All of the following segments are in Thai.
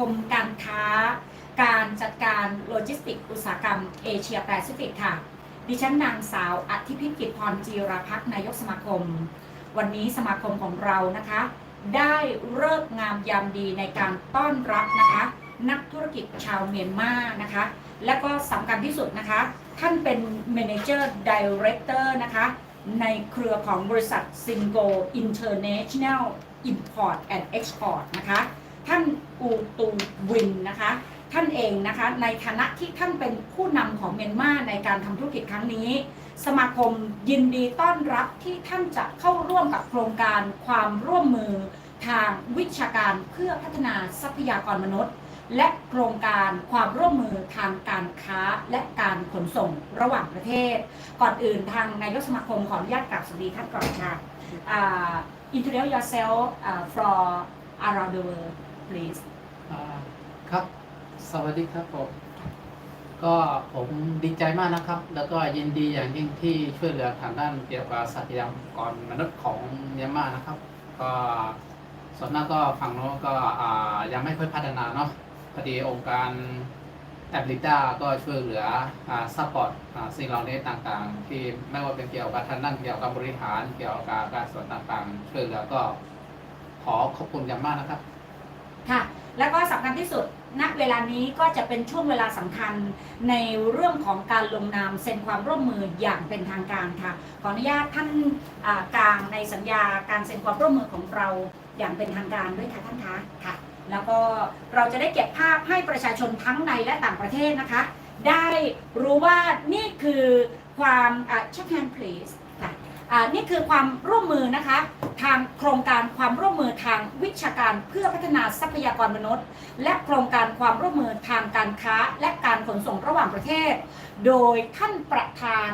คมการค้า การจัดการโลจิสติกส์อุตสาหกรรมเอเชียแปซิฟิกค่ะ ดิฉันนางสาวอธิพิกิจพรจีรพักนายกสมาคม วันนี้สมาคมของเรานะคะ ได้เลิกงามยามดีในการต้อนรับนะคะ นักธุรกิจชาวเมียนมานะคะ และก็สำคัญที่สุดนะคะ ท่านเป็น Manager Director นะคะในเครือของบริษัท Singo International Import and Export นะคะ ท่านอูตูวินนะคะ ท่านเองนะคะ ในฐานะที่ท่านเป็นผู้นำของเมียนมาในการทำธุรกิจครั้งนี้ สมาคมยินดีต้อนรับที่ท่านจะเข้าร่วมกับโครงการความร่วมมือทางวิชาการเพื่อพัฒนาทรัพยากรมนุษย์ และโครงการความร่วมมือทางการค้าและการขนส่งระหว่างประเทศ ก่อนอื่นทางนายกสมาคมขออนุญาตกราบสวัสดีท่านก่อนค่ะ uh, introduce yourself uh, from around the world please อ่าครับ สวัสดีครับผม ก็ผมดีใจมากนะครับ แล้วก็ยินดีอย่างยิ่งที่ช่วยเหลือทางด้านเกี่ยวกับทรัพยากรมนุษย์ของเมียนมานะครับ ก็ส่วนมากก็ฝั่งโน้นก็อ่ายังไม่ค่อยพัฒนาเนาะพอดีองค์การแอปลิต้าก็ช่วยเหลืออ่าซัพพอร์ตอ่าสิ่งเหล่านี้ต่างๆ ที่ไม่ว่าเป็นเกี่ยวกับทางด้านเกี่ยวกับบริหารเกี่ยวกับการส่วนต่างๆ ช่วยเหลือก็ขอขอบคุณอย่างมากนะครับ ค่ะ แล้วก็สำคัญที่สุดณเวลานี้ก็จะเป็นช่วงเวลาสำคัญในเรื่องของการลงนามเซ็นความร่วมมืออย่างเป็นทางการค่ะ ขออนุญาตท่านกลางในสัญญาการเซ็นความร่วมมือของเราอย่างเป็นทางการด้วยค่ะท่านคะค่ะ แล้วก็เราจะได้เก็บภาพให้ประชาชนทั้งในและต่างประเทศนะคะ ได้รู้ว่านี่คือความอ่า check hand please ค่ะอ่านี่คือความร่วมมือนะคะ ทางโครงการความร่วม เพื่อพัฒนาทรัพยากรมนุษย์ และโครงการความร่วมมือทางการค้า และการขนส่งระหว่างประเทศ โดยท่านประธาน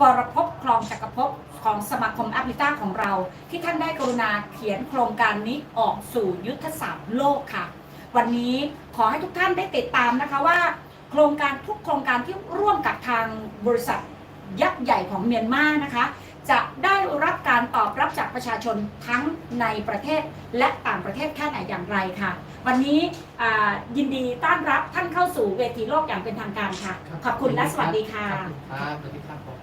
กรภพคลองจักรภพของสมาคมแอฟริกาของเรา ที่ท่านได้กรุณาเขียนโครงการนี้ออกสู่ยุทธศาสตร์โลกค่ะ วันนี้ขอให้ทุกท่านได้ติดตามนะคะว่า โครงการทุกโครงการที่ร่วมกับทางบริษัทยักษ์ใหญ่ของเมียนมานะคะ จะได้รับการตอบรับจากประชาชนทั้งในประเทศและต่างประเทศแค่ไหนอย่างไรค่ะ วันนี้อ่ายินดีต้อนรับท่านเข้าสู่เวทีโลกอย่างเป็นทางการค่ะ ขอบคุณและสวัสดีค่ะ ครับสวัสดีครับผม